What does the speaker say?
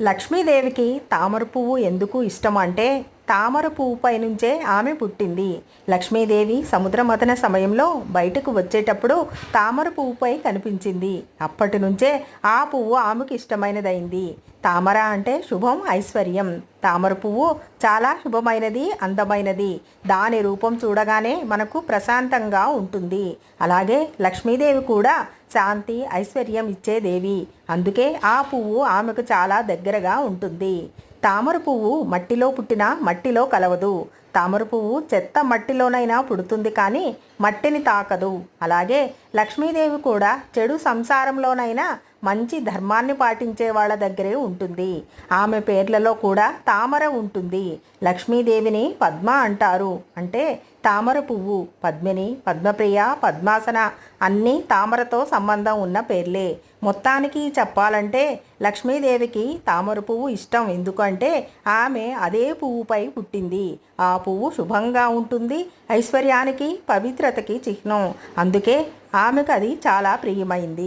లక్ష్మీదేవికి తామర పువ్వు ఎందుకు ఇష్టం అంటే తామర పువ్వుపై నుంచే ఆమె పుట్టింది. లక్ష్మీదేవి సముద్ర మథన సమయంలో బయటకు వచ్చేటప్పుడు తామర పువ్వుపై కనిపించింది. అప్పటి నుంచే ఆ పువ్వు ఆమెకు ఇష్టమైనదైంది. తామర అంటే శుభం ఐశ్వర్యం. తామర పువ్వు చాలా శుభమైనది అందమైనది. దాని రూపం చూడగానే మనకు ప్రశాంతంగా ఉంటుంది. అలాగే లక్ష్మీదేవి కూడా శాంతి ఐశ్వర్యం ఇచ్చే దేవి. అందుకే ఆ పువ్వు ఆమెకు చాలా దగ్గరగా ఉంటుంది. తామర పువ్వు మట్టిలో పుట్టిన మట్టిలో కలవదు. తామర పువ్వు చెత్త మట్టిలోనైనా పుడుతుంది కానీ మట్టిని తాకదు. అలాగే లక్ష్మీదేవి కూడా చెడు సంసారంలోనైనా మంచి ధర్మాన్ని పాటించే వాళ్ళ దగ్గరే ఉంటుంది. ఆమె పేర్లలో కూడా తామర ఉంటుంది. లక్ష్మీదేవిని పద్మ అంటారు. అంటే తామర పువ్వు. పద్మిని పద్మప్రియ పద్మాసన అన్నీ తామరతో సంబంధం ఉన్న పేర్లే. మొత్తానికి చెప్పాలంటే లక్ష్మీదేవికి తామర పువ్వు ఇష్టం. ఎందుకంటే ఆమె అదే పువ్వుపై పుట్టింది. ఆ పువ్వు శుభంగా ఉంటుంది ఐశ్వర్యానికి పవిత్రతకి చిహ్నం. అందుకే ఆమెకు అది చాలా ప్రియమైంది.